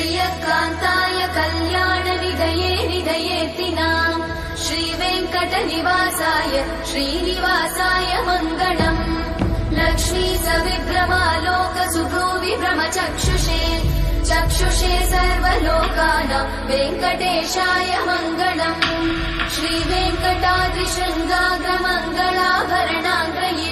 श्रियकान्ताय कल्याणनिधये निधये श्रीवेङ्कटनिवासाय श्रीनिवासाय मङ्गलम् लक्ष्मी सविभ्रमालोक विभ्रमचक्षुषे चक्षुषे सर्वलोकानाम् वेङ्कटेशाय मङ्गलम् श्रीवेङ्कटाद्रिशृङ्गाग्रमङ्गलाभरणाग्रये